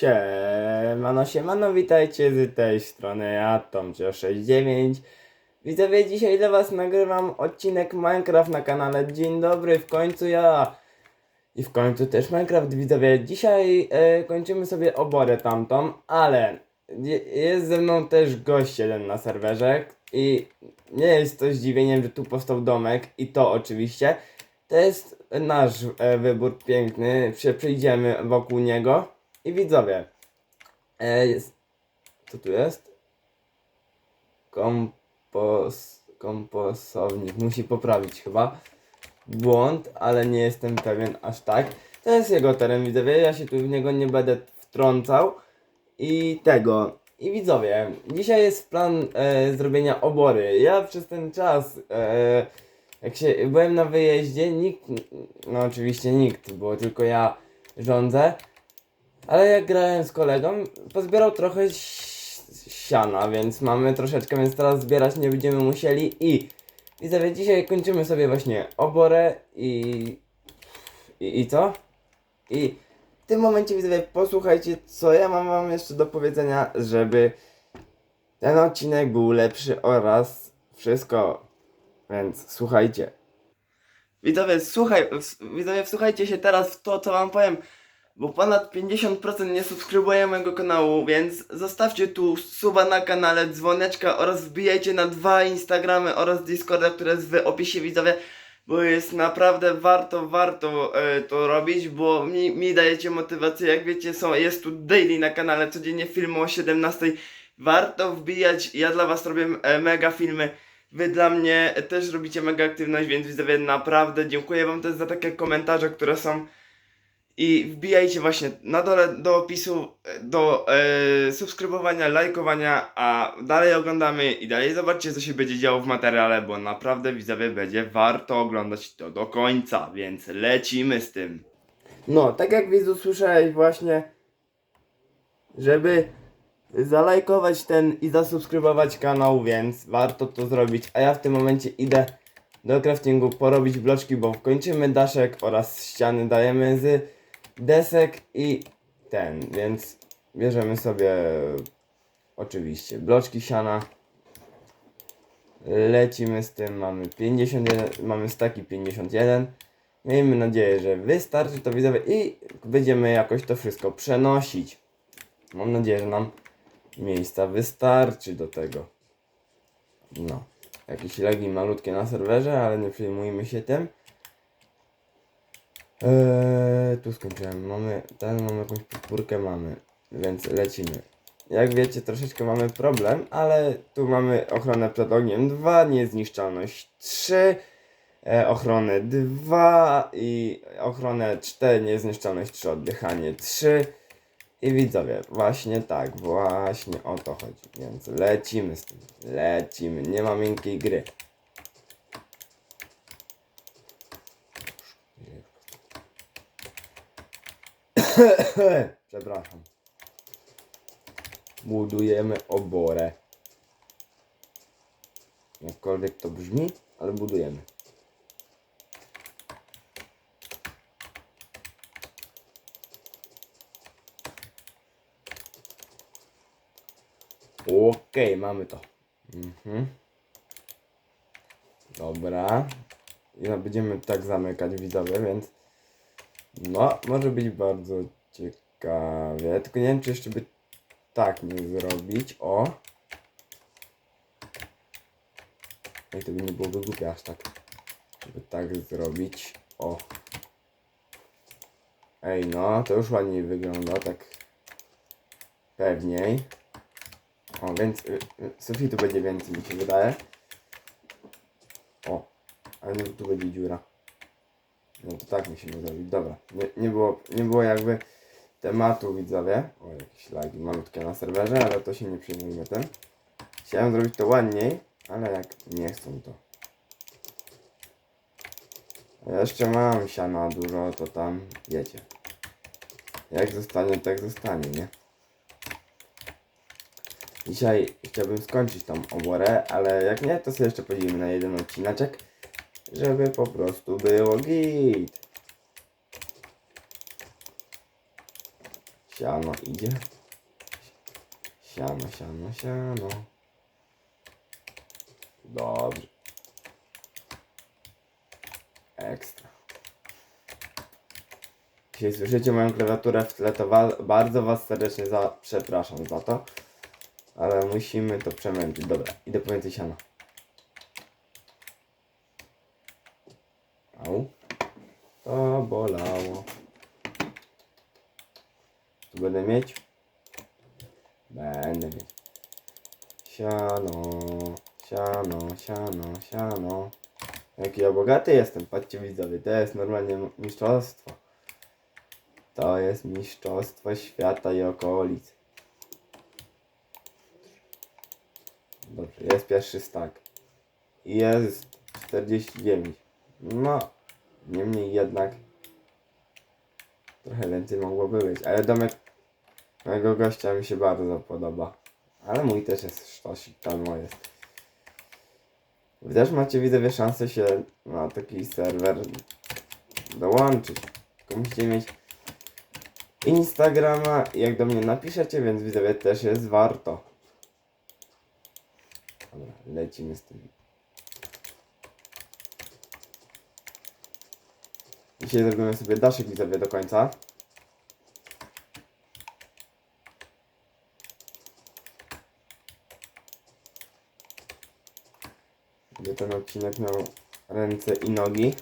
Siemano, siemano, witajcie z tej strony, ja Tomcio69 Widzowie, dzisiaj dla was nagrywam odcinek Minecraft na kanale. Dzień dobry, w końcu ja. I w końcu też Minecraft, widzowie. Dzisiaj e, kończymy sobie oborę tamtą, ale je- jest ze mną też gość jeden na serwerze I nie jest to zdziwieniem, że tu powstał domek i to oczywiście. To jest nasz e, wybór piękny, Prze- przyjdziemy wokół niego i widzowie, e, jest, co tu jest? Kompos, komposownik, musi poprawić chyba błąd, ale nie jestem pewien aż tak. To jest jego teren, widzowie, ja się tu w niego nie będę wtrącał i tego. I widzowie, dzisiaj jest plan e, zrobienia obory. Ja przez ten czas, e, jak się byłem na wyjeździe, nikt, no oczywiście nikt, bo tylko ja rządzę. Ale jak grałem z kolegą, pozbierał trochę siana, więc mamy troszeczkę, więc teraz zbierać nie będziemy musieli i widzowie, dzisiaj kończymy sobie właśnie oborę i, i, i co? I w tym momencie widzowie, posłuchajcie co ja mam wam jeszcze do powiedzenia, żeby ten odcinek był lepszy oraz wszystko, więc słuchajcie. Widzowie, słuchaj, widzowie, wsłuchajcie się teraz w to, co wam powiem bo ponad 50% nie subskrybuje mojego kanału, więc zostawcie tu suba na kanale, dzwoneczka oraz wbijajcie na dwa Instagramy oraz Discorda, które jest w opisie widzowie, bo jest naprawdę warto, warto e, to robić, bo mi, mi dajecie motywację, jak wiecie, są, jest tu daily na kanale, codziennie filmy o 17, warto wbijać, ja dla was robię e, mega filmy, Wy dla mnie też robicie mega aktywność, więc widzowie naprawdę dziękuję wam też za takie komentarze, które są i wbijajcie właśnie na dole do opisu, do e, subskrybowania, lajkowania, a dalej oglądamy i dalej zobaczcie co się będzie działo w materiale, bo naprawdę widzowie będzie warto oglądać to do końca, więc lecimy z tym. No, tak jak widzu słyszałeś właśnie, żeby zalajkować ten i zasubskrybować kanał, więc warto to zrobić, a ja w tym momencie idę do craftingu porobić bloczki, bo kończymy daszek oraz ściany dajemy z desek i ten, więc bierzemy sobie oczywiście bloczki siana. Lecimy z tym, mamy 51, mamy staki 51. Miejmy nadzieję, że wystarczy to widzowie i będziemy jakoś to wszystko przenosić. Mam nadzieję, że nam miejsca wystarczy do tego. No, jakieś lagi malutkie na serwerze, ale nie przejmujmy się tym. Eee, tu skończyłem. Mamy ten, mamy jakąś podpórkę, mamy, więc lecimy. Jak wiecie, troszeczkę mamy problem, ale tu mamy ochronę przed ogniem 2, niezniszczalność 3, e, ochronę 2 i ochronę 4, niezniszczalność 3, oddychanie 3. I widzowie, właśnie tak, właśnie o to chodzi. Więc lecimy z tym, lecimy, nie ma miękkiej gry. Przepraszam. Budujemy oborę. Jakkolwiek to brzmi, ale budujemy. Okej, mamy to. Mhm. Dobra. I no, będziemy tak zamykać widzowie, więc no, może być bardzo ciekawie. Tylko nie wiem, czy jeszcze by tak nie zrobić. O. I to by nie byłoby głupie aż tak. Żeby tak zrobić. O. Ej, no, to już ładniej wygląda, tak pewniej. O, więc y, y, sufitu będzie więcej, mi się wydaje. O, ale nie, tu będzie dziura. No to tak musimy zrobić. Dobra, nie, nie, było, nie było jakby tematu widzowie. O, jakieś lagi malutkie na serwerze, ale to się nie przejmujmy tym. Chciałem zrobić to ładniej, ale jak nie chcą to. Jeszcze mam siana dużo, to tam wiecie. Jak zostanie, tak zostanie, nie? Dzisiaj chciałbym skończyć tą oborę, ale jak nie, to sobie jeszcze podzielimy na jeden odcineczek, żeby po prostu było git. Siano idzie. Siano, siano, siano. Dobrze. Ekstra. Jeśli słyszycie moją klawiaturę w tle, to wa- bardzo Was serdecznie za przepraszam za to. Ale musimy to przemęczyć. Dobra, idę po więcej. To bolało. Tu będę mieć? Będę mieć. Siano, siano, siano, siano. Jaki ja bogaty jestem, patrzcie widzowie, to jest normalnie mistrzostwo. To jest mistrzostwo świata i okolic. Dobrze, jest pierwszy stack. Jest 49. No, niemniej jednak trochę więcej mogłoby być, ale domek mojego gościa mi się bardzo podoba. Ale mój też jest sztosik, tam jest. Wy też macie widzowie szansę się na taki serwer dołączyć. Tylko musicie mieć Instagrama jak do mnie napiszecie, więc widzowie też jest warto. Dobra, lecimy z tym. Dzisiaj zrobimy sobie daszek widzowie do końca. Gdzie ten odcinek miał ręce i nogi.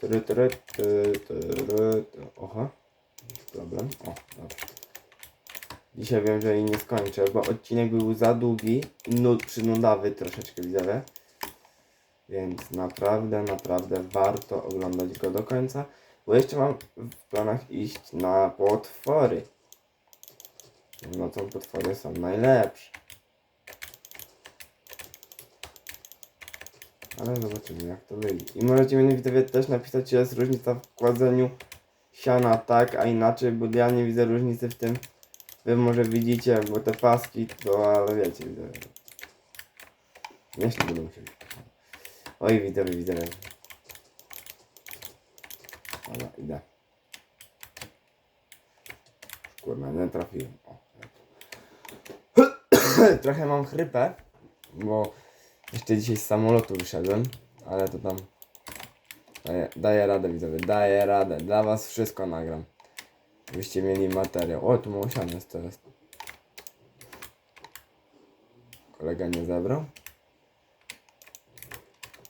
Tyry, tyry, tyry, tyry, ty- Oha. Problem. O, dobrze. Dzisiaj wiem, że jej nie skończę, bo odcinek był za długi i nud, przynudawy troszeczkę widzowie. Więc naprawdę, naprawdę warto oglądać go do końca. Bo jeszcze mam w planach iść na potwory. No to potwory są najlepsze. Ale zobaczymy jak to wyjdzie. I możecie mi widzowie też napisać, czy jest różnica w kładzeniu siana tak, a inaczej, bo ja nie widzę różnicy w tym. Wy może widzicie, bo te paski to, ale wiecie, widzowie. Jeszcze będę musiał. Oj, widzowie, widzowie. Dobra, idę. Kurwa, nie trafiłem. O. Trochę mam chrypę, bo jeszcze dzisiaj z samolotu wyszedłem, ale to tam daję, daję radę widzowie, daję radę, dla was wszystko nagram. Byście mieli materiał. O, tu osiany jest teraz. Kolega nie zebrał.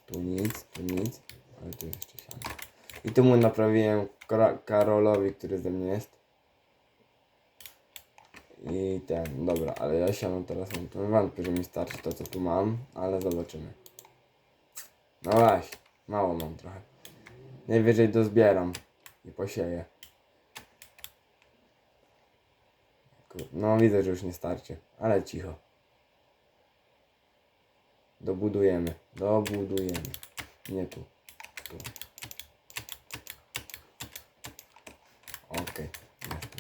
Tu nic, tu nic, ale tu jeszcze siano. I tu mu naprawiłem Karolowi, który ze mnie jest. I ten, dobra, ale ja siano teraz mam tu wątpię, że mi starczy to co tu mam, ale zobaczymy. No właśnie, mało mam trochę. Najwyżej dozbieram i posieję. No widzę, że już nie starczy, ale cicho. Dobudujemy, dobudujemy. Nie tu, tu. Okej, jestem.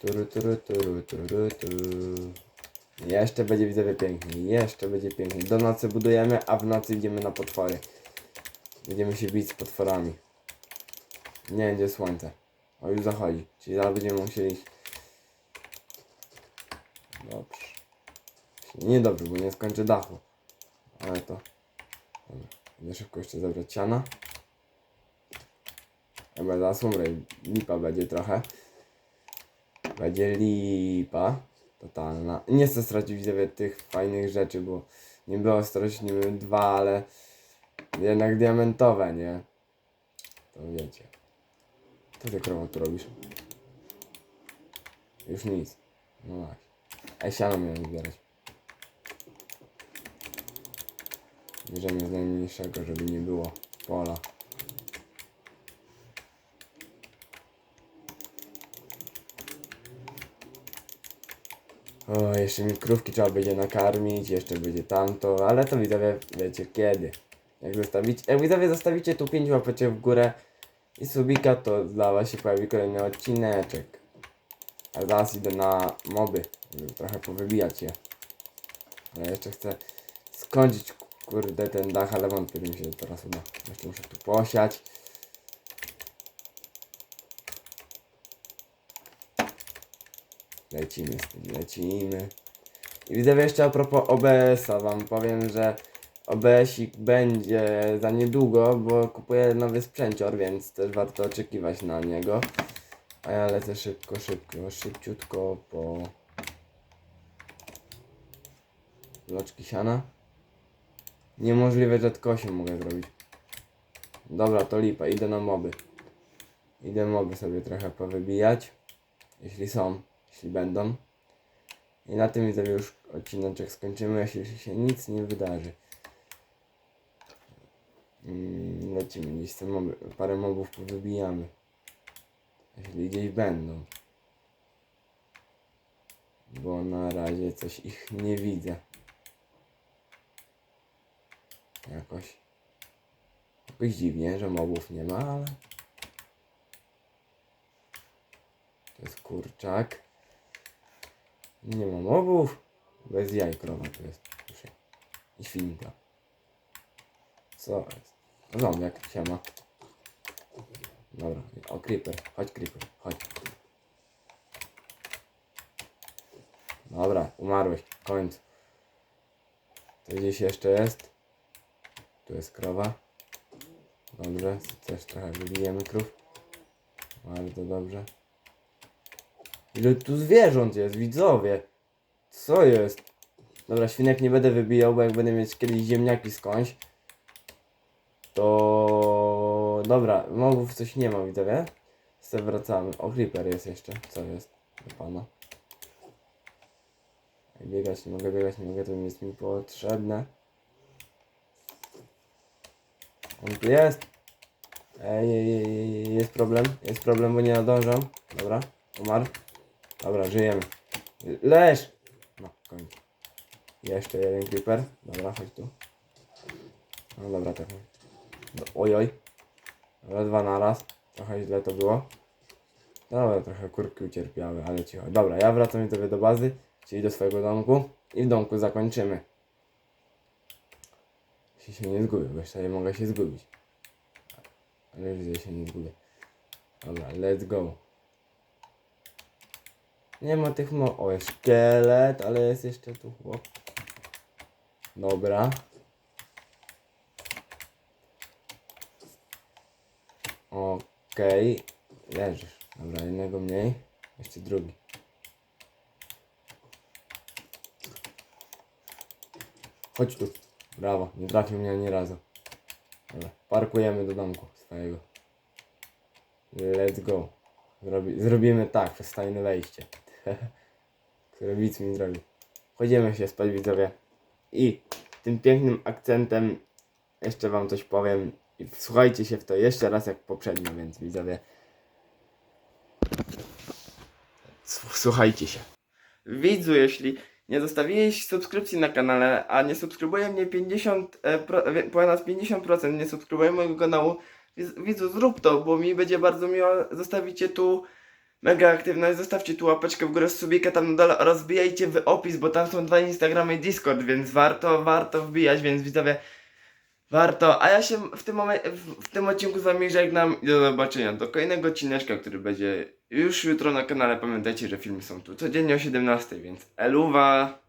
Turu, turu, turu, turu, turu. Jeszcze będzie widzowie piękniej, jeszcze będzie piękniej. Do nocy budujemy, a w nocy idziemy na potwory. Będziemy się bić z potworami. Nie będzie słońce. O już zachodzi, czyli zaraz będziemy musieli iść. Dobrze. Nie dobrze, bo nie skończę dachu. Ale to. Będę szybko jeszcze zebrać siana. Chyba zaraz umrę lipa będzie trochę. Będzie lipa. Totalna. Nie chcę stracić widzowie tych fajnych rzeczy, bo nie było stracić wiem dwa, ale jednak diamentowe, nie? To wiecie. Ty krowo tu robisz? Już nic. No właśnie. Ej, siano miałem zbierać. Bierzemy z najmniejszego, żeby nie było pola. O, jeszcze mi krówki trzeba będzie nakarmić, jeszcze będzie tamto, ale to widzowie wiecie kiedy. Jak zostawicie, jak widzowie zostawicie tu 5 łapeczek w górę i subika, to dla was się pojawi kolejny odcineczek. A zaraz idę na moby, żeby trochę powybijać je. Ale jeszcze chcę skończyć kurde ten dach, ale wątpię, mi się teraz uda. Jeszcze muszę tu posiać. Lecimy z tym, lecimy. I widzę jeszcze a propos OBS-a, wam powiem, że OBS-ik będzie za niedługo, bo kupuję nowy sprzęcior, więc też warto oczekiwać na niego. A ja lecę szybko, szybko, szybciutko po loczki siana. Niemożliwe, tylko 8 mogę zrobić. Dobra, to lipa, idę na moby. Idę moby sobie trochę powybijać. Jeśli są, jeśli będą. I na tym widzę już odcineczek skończymy, jeśli się nic nie wydarzy. Lecimy gdzieś te moby, parę mobów powybijamy. Jeśli gdzieś będą. Bo na razie coś ich nie widzę. Jakoś. Jakoś dziwnie, że mobów nie ma, ale. To jest kurczak. Nie ma mobów. Bez jaj krowa to jest. I świnka. Co jest? Zombiak, siema. Dobra, o creeper, chodź creeper, chodź. Dobra, umarłeś, końcu. To gdzieś jeszcze jest. Tu jest krowa. Dobrze, też trochę wybijemy krów. Bardzo dobrze. Ile tu zwierząt jest, widzowie? Co jest? Dobra, świnek nie będę wybijał, bo jak będę mieć kiedyś ziemniaki skądś, to... Dobra, mobów coś nie ma, widzowie. Sobie wracamy. O, creeper jest jeszcze. Co jest? Do pana. Biegać nie mogę, biegać nie mogę, to jest mi potrzebne. On tu jest. Ej, ej, ej, jest problem, jest problem, bo nie nadążam. Dobra, umarł. Dobra, żyjemy. Leż! No, koniec. Jeszcze jeden creeper. Dobra, chodź tu. No dobra, tak. No, oj, oj. Dobra, dwa na raz. Trochę źle to było. Dobra, trochę kurki ucierpiały, ale cicho. Dobra, ja wracam widzowie do bazy, czyli do swojego domku. I w domku zakończymy. Jeśli się nie zgubię, bo jeszcze mogę się zgubić. Ale widzę, że się nie zgubię. Dobra, let's go. Nie ma tych mo... O, jest szkielet, ale jest jeszcze tu chłop. Dobra. Okej. Leżysz. Dobra, jednego mniej. Jeszcze drugi. Chodź tu. Brawo. Nie trafił mnie ani razu. Dobra. Parkujemy do domku swojego. Let's go. Zrobi, zrobimy tak, przez tajne wejście. Które widz mi zrobi. Chodzimy się spać widzowie. I tym pięknym akcentem jeszcze wam coś powiem. I wsłuchajcie się w to jeszcze raz jak poprzednio, więc widzowie. Słuchajcie się. Widzu, jeśli nie zostawiłeś subskrypcji na kanale, a nie subskrybuje mnie 50, e, pro, ponad 50% nie subskrybuje mojego kanału, widz- widzu zrób to, bo mi będzie bardzo miło, zostawicie tu mega aktywność, zostawcie tu łapeczkę w górę, subika tam na dole oraz wbijajcie w opis, bo tam są dwa Instagramy i Discord, więc warto, warto wbijać, więc widzowie, warto, a ja się w tym momencie, w, w tym odcinku z wami żegnam i do zobaczenia, do kolejnego odcineczka, który będzie już jutro na kanale, pamiętajcie, że filmy są tu codziennie o 17, więc eluwa!